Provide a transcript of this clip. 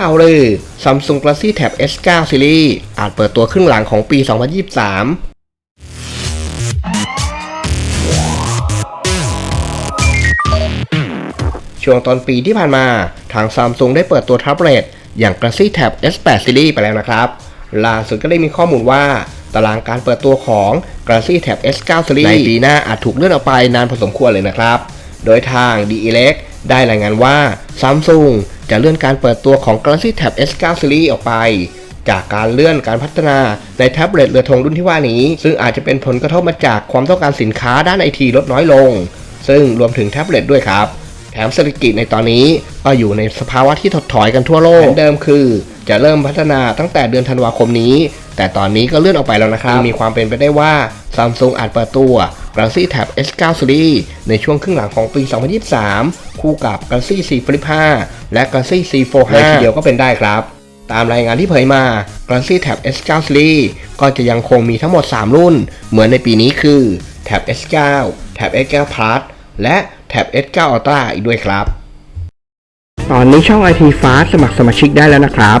ข่าวลือ Samsung Galaxy Tab S9 Series อาจเปิดตัวครึ่งหลังของปี 2023ช่วงต้นปีที่ผ่านมาทาง Samsung ได้เปิดตัวแท็บเล็ตอย่าง Galaxy Tab S8 Series ไปแล้วนะครับ ล่าสุดก็ได้มีข้อมูลว่า ตารางการเปิดตัวของ Galaxy Tab S9 Series ในปีหน้าอาจถูกเลื่อนออกไปนานพอสมควรเลยนะครับ โดยทาง d e l e c ได้รายงานว่า Samsung จะเลื่อนการเปิดตัวของ Galaxy Tab S9 Series ออกไป จากการเลื่อนการพัฒนาในแท็บเล็ตเรือธงรุ่นที่ว่านี้ ซึ่งอาจจะเป็นผลกระทบมาจากความต้องการสินค้าด้านไอทีลดน้อยลง ซึ่งรวมถึงแท็บเล็ตด้วยครับ แถมเศรษฐกิจในตอนนี้ก็อยู่ในสภาวะที่ถดถอยกันทั่วโลกแผนเดิมคือ จะเริ่มพัฒนาตั้งแต่เดือนธันวาคมนี้ แต่ตอนนี้ก็เลื่อนออกไปแล้วนะครับ มีความเป็นไปได้ว่า Samsung อาจเปิดตัว Galaxy Tab S9 Series ในช่วงครึ่งหลังของปี 2023 คู่กับ Galaxy C Flip 5 และ Galaxy C Fold 5เลยทีเดียวก็เป็นได้ครับ ตามรายงานที่เผยมา Galaxy Tab S9 Series ก็จะยังคงมีทั้งหมด 3 รุ่น เหมือนในปีนี้คือ Tab S9 Tab S9 Plus และ Tab S9 Ultra อีกด้วยครับ ตอนนี้ช่อง IT Fast สมัครสมาชิกได้แล้วนะครับ